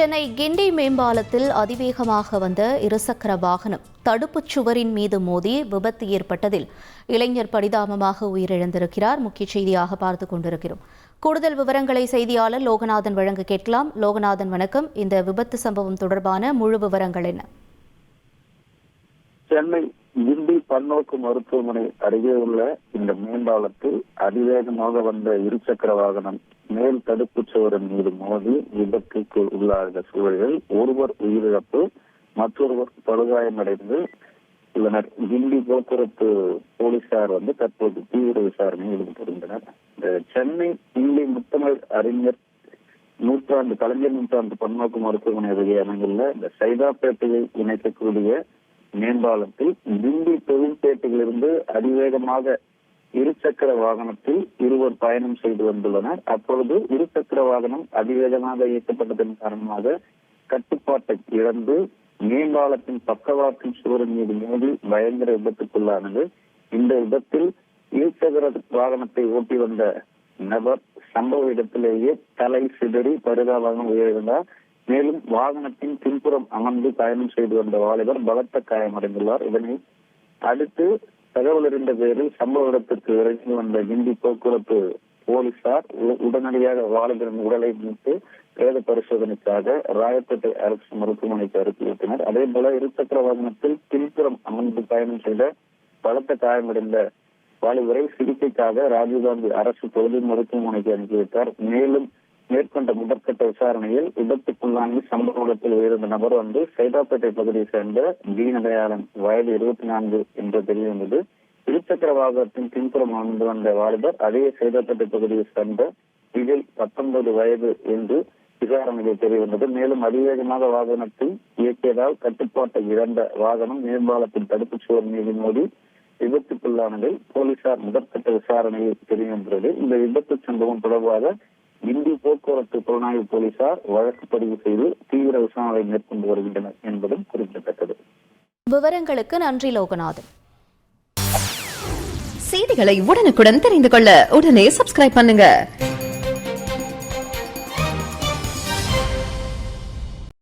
சென்னை கிண்டி மேம்பாலத்தில் அதிவேகமாக வந்த இருசக்கர வாகனம் தடுப்புச் சுவரின் மீது மோதி விபத்து ஏற்பட்டதில் இளைஞர் பரிதாபமாக உயிரிழந்திருக்கிறார். முக்கிய செய்தியாக பார்த்துக் கொண்டிருக்கிறோம். கூடுதல் விவரங்களை செய்தியாளர் லோகநாதன் வழங்க கேட்கலாம். லோகநாதன் வணக்கம். இந்த விபத்து சம்பவம் தொடர்பான முழு விவரங்கள் என்ன? சென்னை கிண்டி பன்னோக்கு மருத்துவமனை அருகே உள்ள இந்த மேம்பாலத்தில் அதிவேகமாக வந்த இருசக்கர வாகனம் மேல் தடுப்பு சுவரின் மீது மோதி விபத்துக்கு உள்ளாக சூழலில் ஒருவர் உயிரிழப்பு மற்றொருவர் படுகாயமடைந்து உள்ளனர். கிண்டி போக்குவரத்து போலீசார் வந்து தற்போது தீவிர விசாரணையில் ஈடுபட்டிருந்தனர் இந்த சென்னை கிண்டி முத்தமிழ் அறிஞர் நூற்றாண்டு கலைஞர் நூற்றாண்டு பன்னோக்கு மருத்துவமனை அருகே அமைந்துள்ள இந்த சைதாப்பேட்டையை இணைக்கக்கூடிய மேம்பாலத்தில் திண்டி தொழில்பேட்டையிலிருந்து அதிவேகமாக இருசக்கர வாகனத்தில் இருவர் பயணம் செய்து வந்துள்ளனர். அப்பொழுது இருசக்கர வாகனம் அதிவேகமாக இயக்கப்பட்டதன் காரணமாக கட்டுப்பாட்டை இழந்து மேம்பாலத்தின் பக்கவாட்டின் சுவரின் மீது மோதி பயங்கர விபத்துக்குள்ளானது. இந்த விபத்தில் இருசக்கர வாகனத்தை ஓட்டி வந்த நபர் சம்பவ இடத்திலேயே தலை சிதறி பரிதாபமாக உயிரிழந்தார். மேலும் வாகனத்தின் பின்புறம் அமர்ந்து பயணம் செய்து வந்த வாலிபர் பலத்த காயமடைந்துள்ளார். இதனை அடுத்து தகவல் அறிந்த பேரில் சம்பவ இடத்திற்கு விரைந்து வந்த கிண்டி போக்குவரத்து போலீசார் உ- உடனடியாக வாலிபரின் உடலை மீட்டு பிரேத பரிசோதனைக்காக ராயப்பேட்டை அரசு மருத்துவமனைக்கு அனுப்பி வைத்தனர் அதே போல இருசக்கர வாகனத்தில் பின்புறம் அமர்ந்து பயணம் செய்த பலத்த காயமடைந்த வாலிபரை சிகிச்சைக்காக ராஜீவ்காந்தி அரசு பொது மருத்துவமனைக்கு அனுப்பி வைத்தார் மேலும் மேற்கொண்ட முதற்கட்ட விசாரணையில் விபத்துக்குள்ளாகி சம்பவ இடத்தில் உயிரிழந்த நபர் வந்து சைதாப்பேட்டை பகுதியை சேர்ந்த தீனதயாளன் வயது இருபத்தி நான்கு என்று தெரியவந்தது. இருசக்கர வாகனத்தின் பின்புறம் அமர்ந்து வந்த வாலிபர் அதே சைதாப்பேட்டை பகுதியை சேர்ந்த விஜய் பத்தொன்பது வயது என்று விசாரணையில் தெரியவந்தது. மேலும் அதிவேகமாக வாகனத்தை இயக்கியதால் கட்டுப்பாட்டை இழந்த வாகனம் மேம்பாலத்தின் தடுப்புச் சுவர் மீது மோதி விபத்துக்குள்ளானதில் போலீசார் முதற்கட்ட விசாரணையில் தெரிய இந்த விபத்து சம்பவம் தொடர்பாக இந்திய போக்குவரத்து புலனாய்வு போலீசார் வழக்கு பதிவு செய்து தீவிர விசாரணை மேற்கொண்டு வருகின்றனர் என்பதும் குறிப்பிடத்தக்கது. விவரங்களுக்கு நன்றி லோகநாதன். செய்திகளை உடனுக்குடன் தெரிந்து கொள்ள உடனே சப்ஸ்கிரைப் பண்ணுங்க.